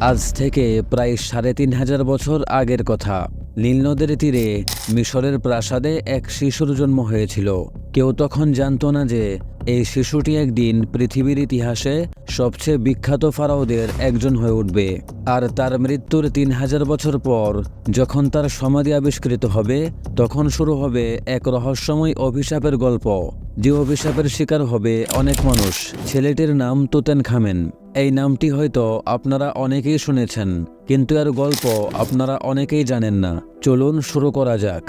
আজ থেকে প্রায় সাড়ে তিন হাজার বছর আগের কথা। নীল নদের তীরে মিশরের প্রাসাদে এক শিশুর জন্ম হয়েছিল। কেউ তখন জানতো না যে, এই শিশুটি একদিন পৃথিবীর ইতিহাসে সবচেয়ে বিখ্যাত ফারাওদের একজন হয়ে উঠবে। আর তার মৃত্যুর তিন হাজার বছর পর যখন তার সমাধি আবিষ্কৃত হবে, তখন শুরু হবে এক রহস্যময় অভিশাপের গল্প। যে অভিশাপের শিকার হবে অনেক মানুষ। ছেলেটির নাম তোতেন খামেন এই নামটি হয়তো আপনারা অনেকেই শুনেছেন, কিন্তু এর গল্প আপনারা অনেকেই জানেন না। চলুন শুরু করা যাক।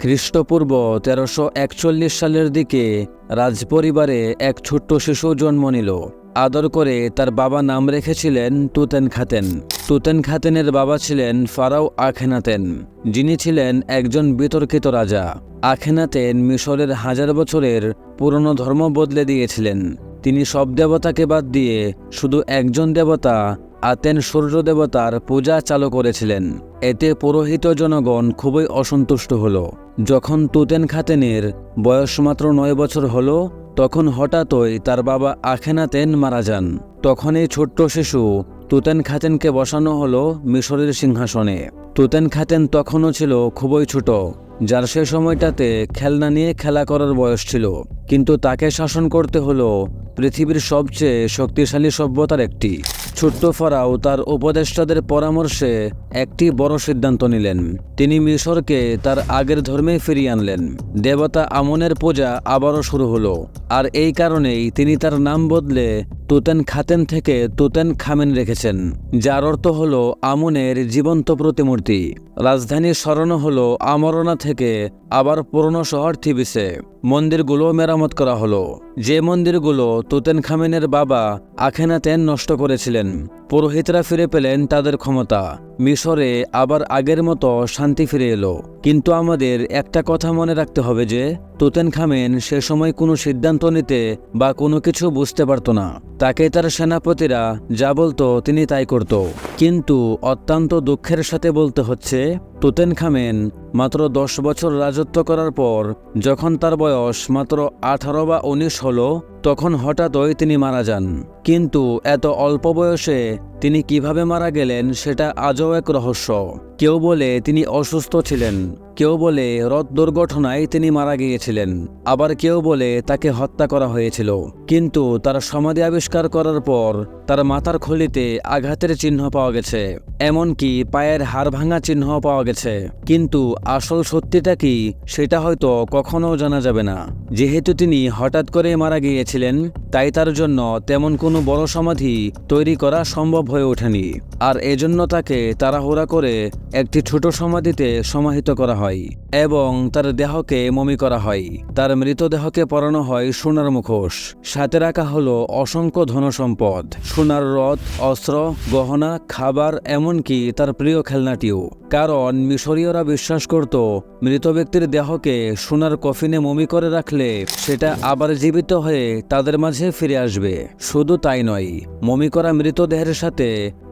খ্রিস্টপূর্ব তেরোশো একচল্লিশ সালের দিকে রাজপরিবারে এক ছোট্ট শিশু জন্ম নিল। আদর করে তার বাবা নাম রেখেছিলেন তুতেন খাতেন তুতেন খাতেনের বাবা ছিলেন ফারাও আখেনাতেন, যিনি ছিলেন একজন বিতর্কিত রাজা। আখেনাতেন মিশরের হাজার বছরের পুরনো ধর্ম বদলে দিয়েছিলেন। তিনি সব দেবতাকে বাদ দিয়ে শুধু একজন দেবতা আতেন সূর্য দেবতার পূজা চালু করেছিলেন। এতে পুরোহিত জনগণ খুবই অসন্তুষ্ট হল। যখন তুতেন খাতেনের বয়স মাত্র নয় বছর হল, তখন হঠাৎই তার বাবা আখেনাতেন মারা যান। তখন এই ছোট্ট শিশু তুতেন খাতেনকে বসানো হলো মিশরের সিংহাসনে। তুতেন খাতেন তখনও ছিল খুবই ছোট, যার সে সময়টাতে খেলনা নিয়ে খেলা করার বয়স ছিল। কিন্তু তাকে শাসন করতে হলো পৃথিবীর সবচেয়ে শক্তিশালী সভ্যতার একটি। ছোট্ট ফারাও তার উপদেষ্টাদের পরামর্শে একটি বড় সিদ্ধান্ত নিলেন। তিনি মিশরকে তার আগের ধর্মে ফিরিয়ে আনলেন। দেবতা আমনের পূজা আবারও শুরু হলো। আর এই কারণেই তিনি তার নাম বদলে তুতেন খাতেন থেকে তুতেন খামেন রেখেছেন, যার অর্থ হল আমনের জীবন্ত প্রতিমূর্তি। রাজধানী স্মরণ হল আমরনা থেকে আবার পুরনো শহর থিবিসে। মন্দিরগুলো মেরামত করা হলো। যে মন্দিরগুলো তুতেন খামেনের বাবা আখেনাতেন নষ্ট করেছিলেন পুরোহিতরা ফিরে পেলেন তাদের ক্ষমতা। মিশরে আবার আগের মতো শান্তি ফিরে এলো। কিন্তু আমাদের একটা কথা মনে রাখতে হবে যে তুতেন খামেন সে সময় কোনো সিদ্ধান্ত নিতে বা কোনো কিছু বুঝতে পারত না। তাকে তার সেনাপতিরা যা বলতো তিনি তাই করত। কিন্তু অত্যন্ত দুঃখের সাথে বলতে হচ্ছে তুতেন খামেন মাত্র দশ বছর রাজত্ব করার পর যখন তার বয়স মাত্র আঠারো বা উনিশ হলো তখন হঠাৎই তিনি মারা যান। কিন্তু এত অল্প বয়সে তিনি কীভাবে মারা গেলেন সেটা আজও এক রহস্য। কেউ বলে তিনি অসুস্থ ছিলেন, কেউ বলে রথ দুর্ঘটনায় তিনি মারা গিয়েছিলেন, আবার কেউ বলে তাকে হত্যা করা হয়েছিল। কিন্তু তার সমাধি আবিষ্কার করার পর তার মাথার খলিতে আঘাতের চিহ্ন পাওয়া গেছে, এমনকি পায়ের হাড় ভাঙা চিহ্ন পাওয়া গেছে। কিন্তু আসল সত্যিটা কি সেটা হয়তো কখনো জানা যাবে না। যেহেতু তিনি হঠাৎ করে মারা গিয়েছিলেন, তাই তার জন্য তেমন কোনো বড় সমাধি তৈরি করা সম্ভব হয়ে ওঠেনি। আর এজন্য তাকে তাড়াহুড়া করে একটি ছোট সমাধিতে সমাহিত করা হয় এবং তার দেহকে মমি করা হয়। তার মৃতদেহকে পরানো হয় সোনার মুখোশ। সাথে রাখা হলো অসংখ্য ধনসম্পদ। সোনার রথ, অস্ত্র, গহনা, খাবার, এমনকি তার প্রিয় খেলনাটিও। কারণ মিশরীয়রা বিশ্বাস করত, মৃত ব্যক্তির দেহকে সোনার কফিনে মমি করে রাখলে সেটা আবার জীবিত হয়ে তাদের মাঝে ফিরে আসবে। শুধু তাই নয়, মমি করা মৃতদেহের সাথে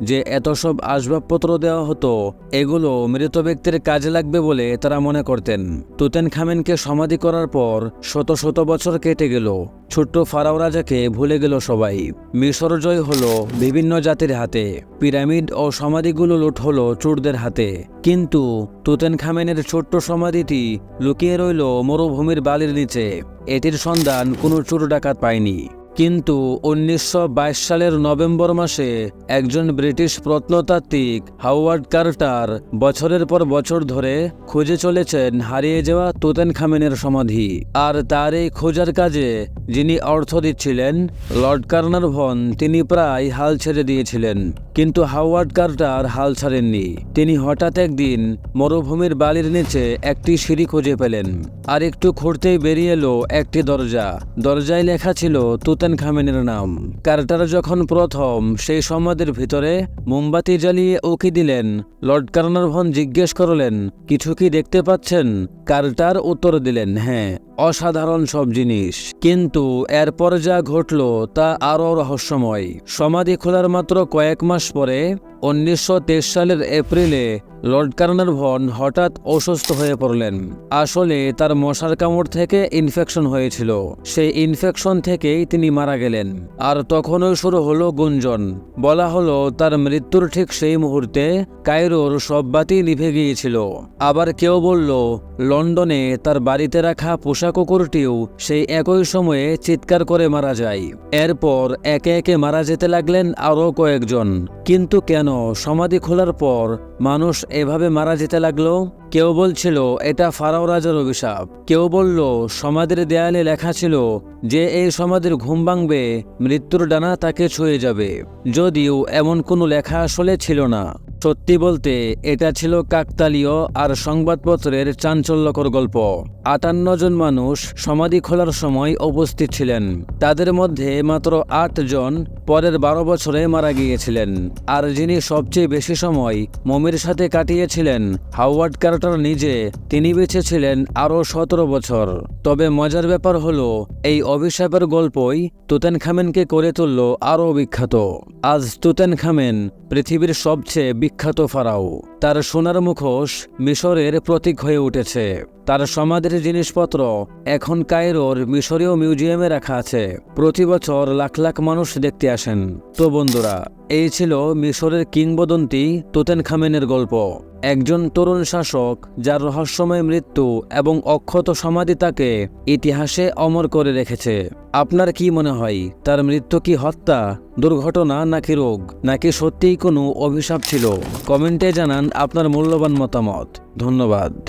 যে এত সব আসবাবপত্র দেওয়া হতো, এগুলো মৃত ব্যক্তির কাজে লাগবে বলে তারা মনে করতেন। তুতেন খামেনকে সমাধি করার পর শত শত বছর কেটে গেল। ছোট্ট ফারাও রাজাকে ভুলে গেল সবাই। মিশর জয় হলো বিভিন্ন জাতির হাতে। পিরামিড ও সমাধিগুলো লুট হলো চোরদের হাতে। কিন্তু তুতেন খামেনের ছোট্ট সমাধিটি লুকিয়ে রইল মরুভূমির বালির নিচে। এটির সন্ধান কোনো চোর ডাকাত পায়নি। কিন্তু উনিশশো বাইশ সালের নভেম্বর মাসে একজন ব্রিটিশ প্রত্নতাত্ত্বিক হাওয়ার্ড কার্টার বছরের পর বছর ধরে খুঁজে চলেছেন হারিয়ে যাওয়া তুতেন খামেনের সমাধি। আর তার এই খোঁজার কাজে যিনি অর্থ দিচ্ছিলেন, লর্ড কার্নার ভন, তিনি প্রায় হাল ছেড়ে দিয়েছিলেন। কিন্তু হাওয়ার্ড কার্টার হাল ছাড়েননি। তিনি হঠাৎ একদিন মরুভূমির বালির নিচে একটি সিঁড়ি খুঁজে পেলেন। আর একটু খুঁড়তেই বেরিয়ে এলো একটি দরজা। দরজায় লেখা ছিল তুতেন খামেনের নাম। কার্টার যখন প্রথম, সেই সমাধির ভিতরে মোমবাতি জ্বালিয়ে উকি দিলেন। লর্ড কার্নারভন জিজ্ঞেস করলেন, কিছু কি দেখতে পাচ্ছেন? কার্টার উত্তর দিলেন হ্যাঁ অসাধারণ সব জিনিস। কিন্তু এরপর যা ঘটল তা আরও রহস্যময়। সমাধি খোলার মাত্র কয়েক মাস পরে, উনিশশো তেইশ সালের এপ্রিলে, লর্ড কার্নারভন হঠাৎ অসুস্থ হয়ে পড়লেন। আসলে তার মশার কামড় থেকে ইনফেকশন হয়েছিল। সেই ইনফেকশন থেকেই তিনি মারা গেলেন। আর তখনই শুরু হলো গুঞ্জন। বলা হলো, তার মৃত্যুর ঠিক সেই মুহূর্তে কায়রোর সব বাতি নিভে গিয়েছিল। আবার কেউ বলল, লন্ডনে তার বাড়িতে রাখা পোষা কুকুরটিও সেই একই সময়ে চিৎকার করে মারা যায়। এরপর একে একে মারা যেতে লাগলেন আরও কয়েকজন। কিন্তু কেন? সমাধি খোলার পর মানুষ এভাবে মারা যেতে লাগল? কেউ বলছিল, এটা ফারাও রাজার অভিশাপ। কেউ বলল, সমাধির দেয়ালে লেখা ছিল যে এই সমাধির ঘুম ভাঙবে, মৃত্যুর ডানা তাকে ছুঁয়ে যাবে। যদিও এমন কোনো লেখা আসলে ছিল না। সত্যি বলতে, এটা ছিল কাকতালীয় আর সংবাদপত্রের চাঞ্চল্যকর গল্প। আটান্ন জন মানুষ সমাধি খোলার সময় উপস্থিত ছিলেন। তাদের মধ্যে মাত্র আট জন পরের বারো বছরে মারা গিয়েছিলেন। আর যিনি সবচেয়ে বেশি সময় মমির সাথে কাটিয়েছিলেন, হাওয়ার্ড কার্টার নিজে, তিনি বেঁচে ছিলেন আরও সতেরো বছর। তবে মজার ব্যাপার হলো, এই অভিশাপের গল্পই তুতেন খামেনকে করে তুলল আরও বিখ্যাত। আজ তুতেন খামেন পৃথিবীর সবচেয়ে বিখ্যাত ফারাও। তার সোনার মুখোশ মিশরের প্রতীক হয়ে উঠেছে। তার সমাধির জিনিসপত্র এখন কায়রোর মিশরীয় মিউজিয়ামে রাখা আছে। প্রতি বছর লাখ লাখ মানুষ দেখতে আসেন। তো বন্ধুরা এই ছিল মিশরের কিংবদন্তি তোতেন খামেনের গল্প। একজন তরুণ শাসক, যার রহস্যময় মৃত্যু এবং অক্ষত সমাধি তাকে ইতিহাসে অমর করে রেখেছে। আপনার কি মনে হয়, তার মৃত্যু কি হত্যা, দুর্ঘটনা নাকি রোগ, নাকি সত্যিই কোনো অভিশাপ ছিল? কমেন্টে জানান আপনার মূল্যবান মতামত। ধন্যবাদ।